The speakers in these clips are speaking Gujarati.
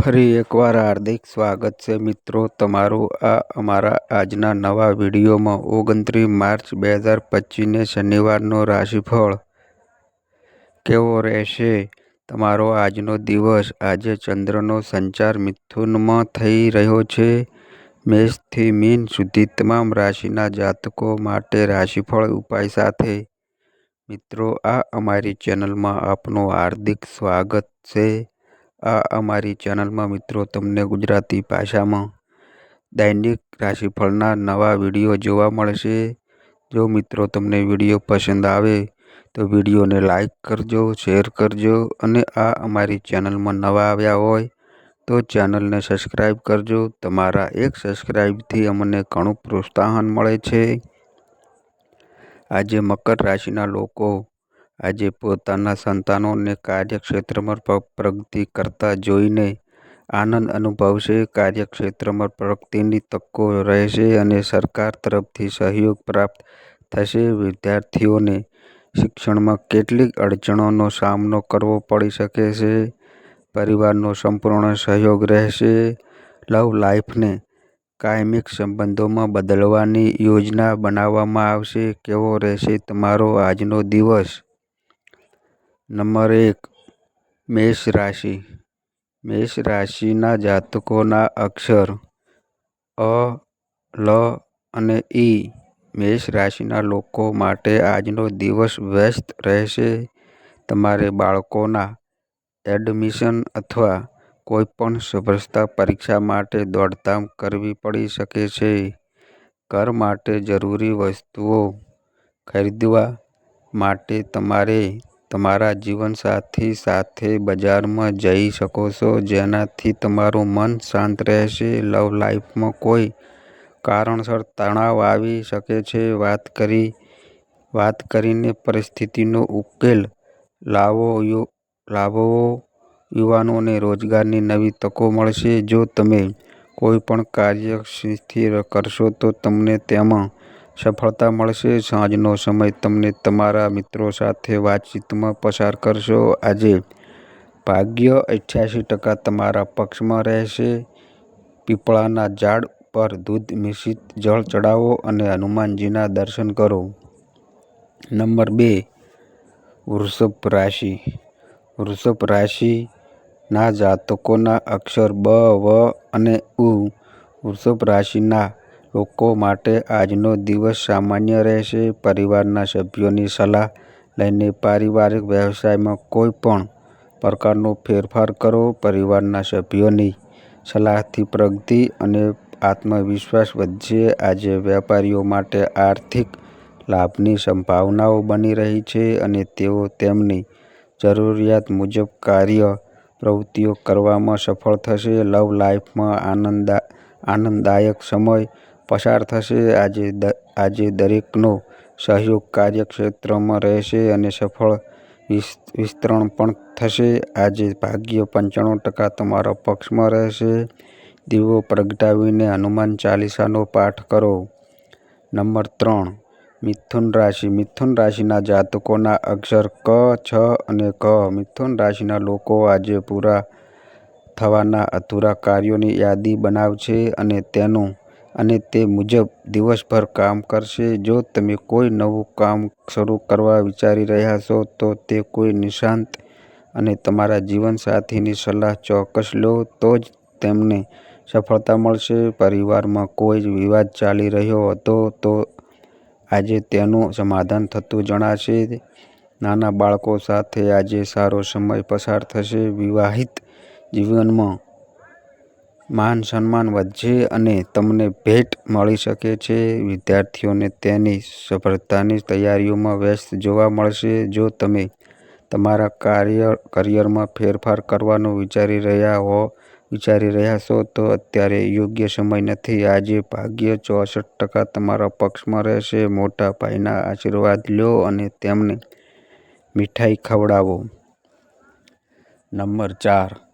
ફરી એકવાર હાર્દિક સ્વાગત છે મિત્રો તમારું આ અમારા આજના નવા વિડીયોમાં ઓગણત્રીસ માર્ચ બે હજાર પચીસને શનિવારનો રાશિફળ કેવો રહેશે? તમારો આજનો દિવસ આજે ચંદ્રનો સંચાર મિથુનમાં થઈ રહ્યો છે. મેષથી મીન સુધી તમામ રાશિના જાતકો માટે રાશિફળ ઉપાય સાથે. મિત્રો, આ અમારી ચેનલમાં આપનું હાર્દિક સ્વાગત છે. આ અમારી ચેનલમાં મિત્રો તમને ગુજરાતી ભાષામાં દૈનિક રાશિફળના નવા વીડિયો જોવા મળશે. જો મિત્રો તમને વીડિયો પસંદ આવે તો વિડીયોને લાઈક કરજો, શેર કરજો અને આ અમારી ચેનલમાં નવા આવ્યા હોય તો ચેનલને સબસ્ક્રાઈબ કરજો. તમારા એક સબસ્ક્રાઈબથી અમને ઘણું પ્રોત્સાહન મળે છે. આજે મકર રાશિના લોકો આજે પોતાના સંતાનોને કાર્યક્ષેત્રમાં પ્રગતિ કરતા જોઈને આનંદ અનુભવશે. કાર્યક્ષેત્રમાં પ્રગતિની તકો રહેશે અને સરકાર તરફથી સહયોગ પ્રાપ્ત થશે. વિદ્યાર્થીઓને શિક્ષણમાં કેટલીક અડચણોનો સામનો કરવો પડી શકે છે. પરિવારનો સંપૂર્ણ સહયોગ રહેશે. લવ લાઈફને કાયમિક સંબંધોમાં બદલવાની યોજના બનાવવામાં આવશે. કેવો રહેશે તમારો આજનો દિવસ? નંબર એક, મેષ રાશિ. મેષ રાશિના જાતકોના અક્ષર અ, લ અને ઈ મેષ રાશિના લોકો માટે આજનો દિવસ વ્યસ્ત રહેશે. તમારે બાળકોના એડમિશન અથવા કોઈપણ સ્પર્ધા પરીક્ષા માટે દોડધામ કરવી પડી શકે છે. ઘર માટે જરૂરી વસ્તુઓ ખરીદવા માટે તમારે તમારા જીવનસાથી સાથે બજારમાં જઈ શકો છો, જેનાથી તમારું મન શાંત રહેશે. લવ લાઈફમાં કોઈ કારણસર તણાવ આવી શકે છે. વાત કરી, વાત કરીને પરિસ્થિતિનો ઉકેલ લાવો લાવો યુવાનોને રોજગારની નવી તકો મળશે. જો તમે કોઈ પણ કાર્ય શિસ્તથી કરશો, તો તમને તેમાં સફળતા મળશે. સાંજનો સમય તમને તમારા મિત્રો સાથે વાતચીતમાં પસાર કરશો. આજે ભાગ્ય અઠ્યાસી ટકા તમારા પક્ષમાં રહેશે. પીપળાના ઝાડ પર દૂધ મિશ્રિત જળ ચડાવો અને હનુમાનજીના દર્શન કરો. નંબર બે, વૃષભ રાશિ. વૃષભ રાશિના જાતકોના અક્ષર બ, વ અને ઉ. વૃષભ રાશિના લોકો માટે આજનો દિવસ સામાન્ય રહેશે. પરિવારના સભ્યોની સલાહ લઈને પારિવારિક વ્યવસાયમાં કોઈ પણ પ્રકારનો ફેરફાર કરો. પરિવારના સભ્યોની સલાહથી પ્રગતિ અને આત્મવિશ્વાસ વધશે. આજે વેપારીઓ માટે આર્થિક લાભની સંભાવનાઓ બની રહી છે અને તેઓ તેમની જરૂરિયાત મુજબ કાર્ય પ્રવૃત્તિઓ કરવામાં સફળ થશે. લવ લાઈફમાં આનંદા, આનંદદાયક સમય પસાર થશે. આજે આજે દરેકનો સહયોગ કાર્યક્ષેત્રમાં રહેશે અને સફળ વિસ્તરણ પણ થશે. આજે ભાગ્ય પંચાણું ટકા તમારા પક્ષમાં રહેશે. દીવો પ્રગટાવીને હનુમાન ચાલીસાનો પાઠ કરો. નંબર ત્રણ. મિથુન રાશિ. મિથુન રાશિના જાતકોના અક્ષર ક, છ અને ક. મિથુન રાશિના લોકો આજે પૂરા થવાના અધૂરા કાર્યોની યાદી બનાવશે અને તેનું અને તે મુજબ દિવસભર કામ કરશે. જો તમે કોઈ નવું કામ શરૂ કરવા વિચારી રહ્યા છો, તો તે કોઈ નિષ્ણાંત અને તમારા જીવનસાથીની સલાહ ચોક્કસ લો, તો જ તેમને સફળતા મળશે. પરિવારમાં કોઈ વિવાદ ચાલી રહ્યો હતો, તો આજે તેનું સમાધાન થતું જણાશે. નાના બાળકો સાથે આજે સારો સમય પસાર થશે. વિવાહિત જીવનમાં માન સન્માન વધશે અને તમને ભેટ મળી શકે છે. વિદ્યાર્થીઓને તેની સફળતાની તૈયારીઓમાં વ્યસ્ત જોવા મળશે. જો તમે તમારા કાર્ય, કરિયરમાં ફેરફાર કરવાનું વિચારી રહ્યા હો, વિચારી રહ્યા છો, તો અત્યારે યોગ્ય સમય નથી. આજે ભાગ્ય ચોસઠ ટકા તમારા પક્ષમાં રહેશે. મોટા ભાઈના આશીર્વાદ લો અને તેમને મીઠાઈ ખવડાવો. નંબર ચાર.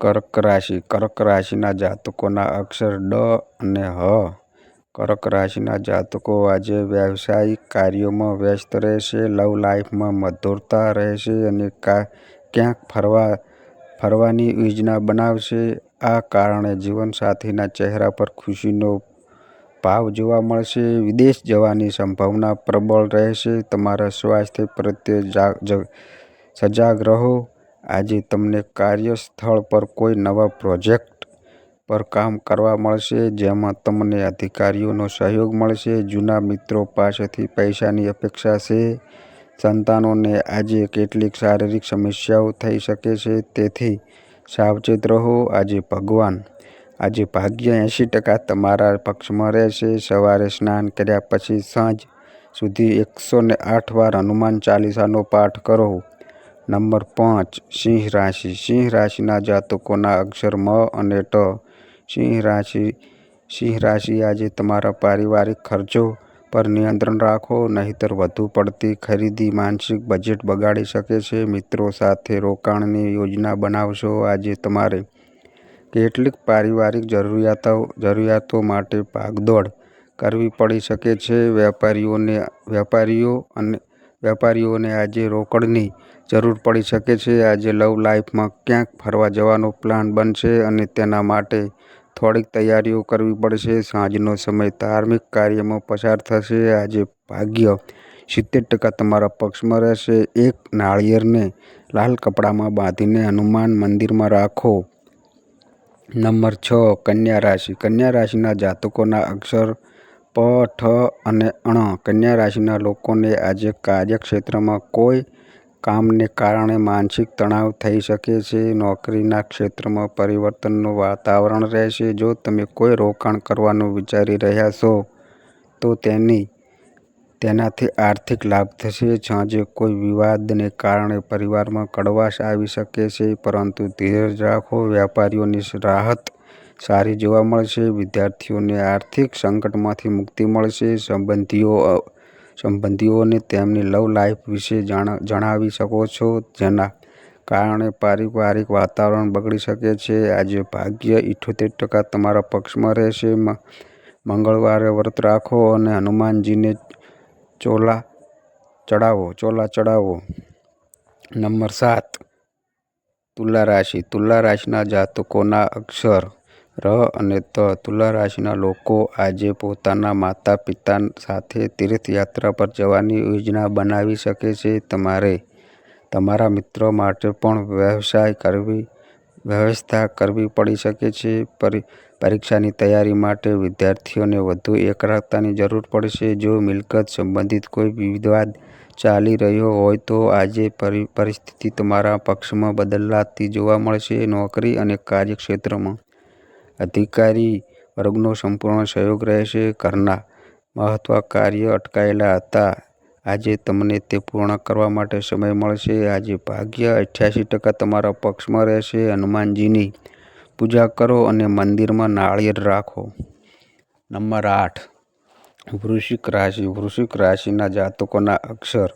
કર્ક રાશિ. કર્ક રાશિના જાતકોના અક્ષર ડ અને હ. કર્ક રાશિના જાતકો આજે વ્યવસાયિક કાર્યોમાં વ્યસ્ત રહેશે, લવ લાઈફમાં મધુરતા રહેશે અને ક્યાંક ફરવા, ફરવાની યોજના બનાવશે. આ કારણે જીવનસાથીના ચહેરા પર ખુશીનો ભાવ જોવા મળશે. વિદેશ જવાની સંભાવના પ્રબળ રહેશે. તમારા સ્વાસ્થ્ય પ્રત્યે સજાગ રહો. આજે તમને કાર્યસ્થળ પર કોઈ નવા પ્રોજેક્ટ પર કામ કરવા મળશે, જેમાં તમને અધિકારીઓનો સહયોગ મળશે, જૂના મિત્રો પાસેથી પૈસાની અપેક્ષા છે, સંતાનોને આજે કેટલીક શારીરિક સમસ્યાઓ થઈ શકે છે, તેથી સાવચેત રહો. આજે ભગવાન, આજે ભાગ્ય એંશી ટકા તમારા પક્ષમાં રહેશે. સવારે સ્નાન કર્યા પછી સાંજ સુધી એકસો ને આઠ વાર હનુમાન ચાલીસાનો પાઠ કરો. નંબર પાંચ, સિંહ રાશિ. સિંહ રાશિના જાતકોના અક્ષર મ અને ટ. સિંહ રાશિ સિંહ રાશિ આજે તમારા પારિવારિક ખર્ચો પર નિયંત્રણ રાખો, નહીંતર વધુ પડતી ખરીદી માનસિક બજેટ બગાડી શકે છે. મિત્રો સાથે રોકાણની યોજના બનાવશો. આજે તમારે કેટલીક પારિવારિક જરૂરિયાતો જરૂરિયાતો માટે ભાગદોડ કરવી પડી શકે છે. વેપારીઓને, વેપારીઓ અને, વેપારીઓને આજે રોકડની જરૂર પડી શકે છે. આજે લવ લાઈફમાં ક્યાંક ફરવા જવાનો પ્લાન બનશે અને તેના માટે થોડીક તૈયારીઓ કરવી પડશે. સાંજનો સમય ધાર્મિક કાર્યમાં પસાર થશે. આજે ભાગ્ય સિત્તેર ટકા તમારા પક્ષમાં રહેશે. એક નાળિયેરને લાલ કપડામાં બાંધીને હનુમાન મંદિરમાં રાખો. નંબર છ, કન્યા રાશિ. કન્યા રાશિના જાતકોના અક્ષર પ, ઠ અને અણ કન્યા રાશિના લોકોને આજે કાર્યક્ષેત્રમાં કોઈ કામને કારણે માનસિક તણાવ થઈ શકે છે, નોકરીના ક્ષેત્રમાં પરિવર્તનનું વાતાવરણ રહેશે. જો તમે કોઈ રોકાણ કરવાનું વિચારી રહ્યા છો, તો તેની, તેનાથી આર્થિક લાભ થશે. સાંજે કોઈ વિવાદને કારણે પરિવારમાં કડવાશ આવી શકે છે, પરંતુ ધીરજ રાખો. વેપારીઓની રાહત સારી જોવા મળશે. વિદ્યાર્થીઓને આર્થિક સંકટમાંથી મુક્તિ મળશે. સંબંધીઓ સંબંધીઓને તેમની લવ લાઈફ વિશે જણાવી શકો છો? જેના કારણે પારિવારિક વાતાવરણ બગડી શકે છે. આજે ભાગ્ય ઇઠોતેર ટકા તમારા પક્ષમાં રહેશે. મંગળવારે વ્રત રાખો અને હનુમાનજીને ચોલા ચડાવો ચોલા ચડાવો. નંબર સાત, તુલા રાશિ. તુલા રાશિના જાતકોના અક્ષર ર અને ત તુલા રાશિના લોકો આજે પોતાના માતા પિતા સાથે તીર્થયાત્રા પર જવાની યોજના બનાવી શકે છે. તમારે તમારા મિત્રો માટે પણ વ્યવસાય કરવી, વ્યવસ્થા કરવી પડી શકે છે. પરીક્ષાની તૈયારી માટે વિદ્યાર્થીઓને વધુ એકાગ્રતાની જરૂર પડશે. જો મિલકત સંબંધિત કોઈ વિવાદ ચાલી રહ્યો હોય તો આજે પરિસ્થિતિ તમારા પક્ષમાં બદલાતી જોવા મળશે. નોકરી અને કાર્યક્ષેત્રમાં અધિકારી વર્ગનો સંપૂર્ણ સહયોગ રહેશે. ઘરના મહત્વ કાર્ય અટકાયેલા હતા. આજે તમને તે પૂર્ણ કરવા માટે સમય મળશે. આજે ભાગ્ય અઠ્યાસી ટકા તમારા પક્ષમાં રહેશે. હનુમાનજીની પૂજા કરો અને મંદિરમાં નાળિયેર રાખો. નંબર આઠ. વૃશ્ચિક રાશિ. વૃશ્ચિક રાશિના જાતકોના અક્ષર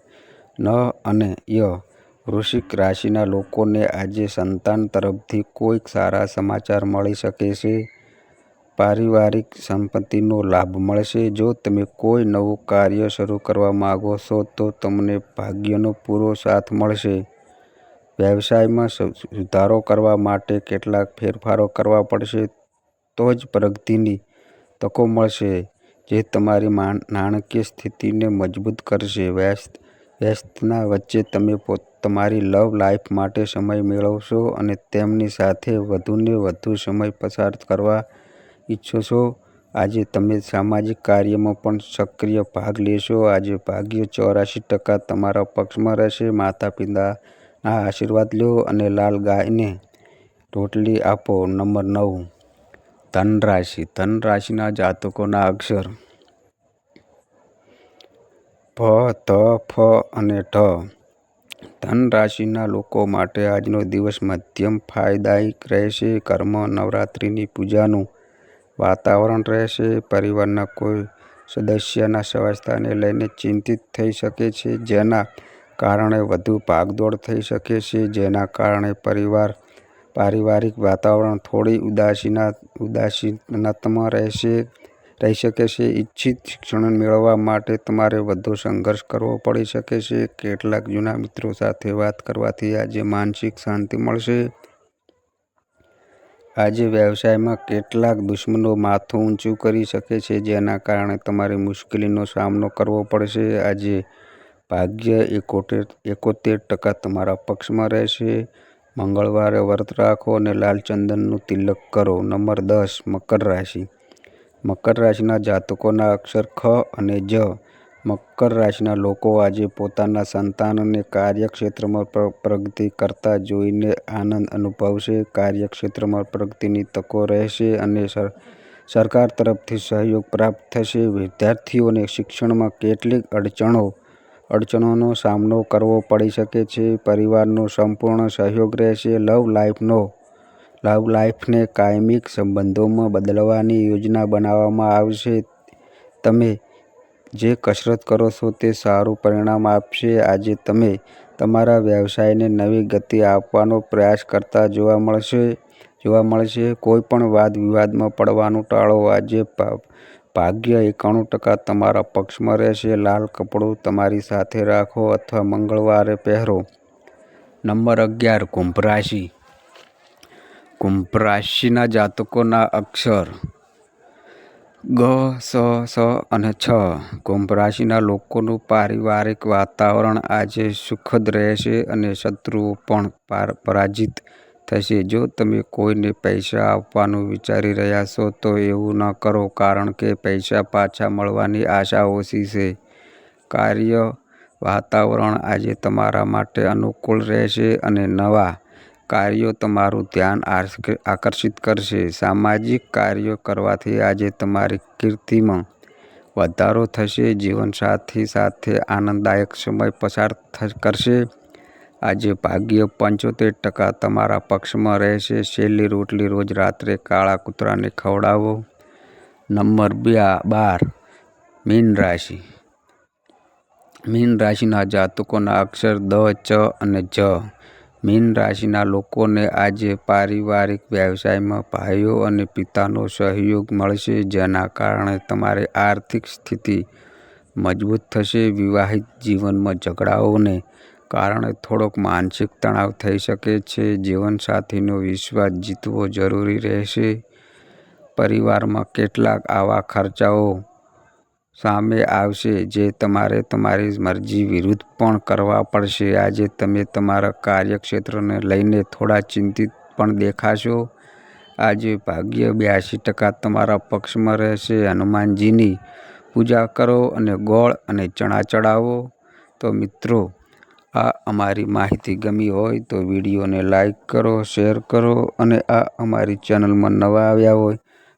ન અને ય વૃશ્ચિક રાશિના લોકોને આજે સંતાન તરફથી કોઈક સારા સમાચાર મળી શકે છે. પારિવારિક સંપત્તિનો લાભ મળશે. જો તમે કોઈ નવું કાર્ય શરૂ કરવા માગો છો, તો તમને ભાગ્યનો પૂરો સાથ મળશે. વ્યવસાયમાં સુધારો કરવા માટે કેટલાક ફેરફારો કરવા પડશે, તો જ પ્રગતિની તકો મળશે, જે તમારી નાણાકીય સ્થિતિને મજબૂત કરશે. વ્યસ્ત, વ્યસ્તના વચ્ચે તમે તમારી લવ લાઈફ માટે સમય મેળવશો અને તેમની સાથે વધુને વધુ સમય પસાર કરવા ઈચ્છો છો આજે તમે સામાજિક કાર્યમાં પણ સક્રિય ભાગ લેશો. આજે ભાગ્ય ચોરાશી ટકા તમારા પક્ષમાં રહેશે. માતા પિતાના આશીર્વાદ લો અને લાલ ગાયને રોટલી આપો. નંબર નવ ધન રાશિ ધન રાશિના જાતકોના અક્ષર. ભ ત ફ અને ઢ. ધન રાશિના લોકો માટે આજનો દિવસ મધ્યમ ફાયદાયક રહેશે. કર્મ, નવરાત્રિની પૂજાનું વાતાવરણ રહેશે. પરિવારના કોઈ સદસ્યના સ્વાસ્થ્યને લઈને ચિંતિત થઈ શકે છે, જેના કારણે વધુ ભાગદોડ થઈ શકે છે, જેના કારણે પરિવાર, પારિવારિક વાતાવરણ થોડી ઉદાસીના, ઉદાસીનતામાં રહેશે. રહી શકે છે? ઈચ્છિત શિક્ષણ મેળવવા માટે તમારે વધુ સંઘર્ષ કરવો પડી શકે છે? કેટલાક જૂના મિત્રો સાથે વાત કરવાથી આજે માનસિક શાંતિ મળશે. આજે વ્યવસાયમાં કેટલાક દુશ્મનો માથું ઊંચું કરી શકે છે, જેના કારણે તમારે મુશ્કેલીનો સામનો કરવો પડશે. આજે ભાગ્ય એકોતેર એકોતેર ટકા તમારા પક્ષમાં રહેશે. મંગળવારે વ્રત રાખો અને લાલ ચંદનનું તિલક કરો. નંબર દસ, મકર રાશિ. મકર રાશિના જાતકોના અક્ષર ખ અને જ. મકર રાશિના લોકો આજે પોતાના સંતાન અને કાર્યક્ષેત્રમાં પ્રગતિ કરતા જોઈને આનંદ અનુભવશે. કાર્યક્ષેત્રમાં પ્રગતિની તકો રહેશે અને સરકાર તરફથી સહયોગ પ્રાપ્ત થશે. વિદ્યાર્થીઓને શિક્ષણમાં કેટલીક અડચણો, અડચણોનો સામનો કરવો પડી શકે છે. પરિવારનો સંપૂર્ણ સહયોગ રહેશે. લવ લાઈફનો લવ લાઈફને કાયમિક સંબંધોમાં બદલવાની યોજના બનાવવામાં આવશે. તમે જે કસરત કરો છો તે સારું પરિણામ આપશે. આજે તમે તમારા વ્યવસાયને નવી ગતિ આપવાનો પ્રયાસ કરતા જોવા મળશે. જોવા મળશે. કોઈ પણ વાદ વિવાદમાં પડવાનું ટાળો આજે ભાગ્ય એકાણું ટકા તમારા પક્ષમાં રહેશે. લાલ કપડું તમારી સાથે રાખો અથવા મંગળવારે પહેરો. નંબર અગિયાર, કુંભ રાશિ. કુંભ રાશિના જાતકોના અક્ષર. ગ, સ સ અને છ. કુંભ રાશિના લોકોનું પારિવારિક વાતાવરણ આજે સુખદ રહેશે અને શત્રુઓ પણ પરાજિત થશે. જો તમે કોઈને પૈસા આપવાનું વિચારી રહ્યા છો, તો એવું ન કરો, કારણ કે પૈસા પાછા મળવાની આશા ઓછી છે. કાર્ય વાતાવરણ આજે તમારા માટે અનુકૂળ રહેશે અને નવા કાર્યો તમારું ધ્યાન આકર્ષિત કરશે. સામાજિક કાર્યો કરવાથી આજે તમારી કીર્તિમાં વધારો થશે. જીવનસાથી સાથે આનંદદાયક સમય પસાર કરશે. આજે ભાગ્ય પંચોતેર ટકા તમારા પક્ષમાં રહેશે. છેલ્લી રોટલી રોજ રાત્રે કાળા કૂતરાને ખવડાવો. નંબર બે બાર, મીન રાશિ. મીન રાશિના જાતકોના અક્ષર દ, ચ અને જ. મીન રાશિના લોકોને આજે પારિવારિક વ્યવસાયમાં ભાઈઓ અને પિતાનો સહયોગ મળશે, જેના કારણે તમારી આર્થિક સ્થિતિ મજબૂત થશે. વિવાહિત જીવનમાં ઝઘડાઓને કારણે થોડોક માનસિક તણાવ થઈ શકે છે. જીવનસાથીનો વિશ્વાસ જીતવો જરૂરી રહેશે. પરિવારમાં કેટલાક આવા ખર્ચાઓ સામે આવશે, જે તમારે તમારી મરજી વિરુદ્ધ પણ કરવા પડશે. આજે તમે તમારા કાર્યક્ષેત્રને લઈને થોડા ચિંતિત પણ દેખાશો. આજે ભાગ્ય બ્યાસી ટકા તમારા પક્ષમાં રહેશે. હનુમાનજીની પૂજા કરો અને ગોળ અને ચણા ચડાવો. તો મિત્રો, આ અમારી માહિતી ગમી હોય તો વિડીયોને લાઈક કરો, શેર કરો અને આ અમારી ચેનલમાં નવા આવ્યા હોય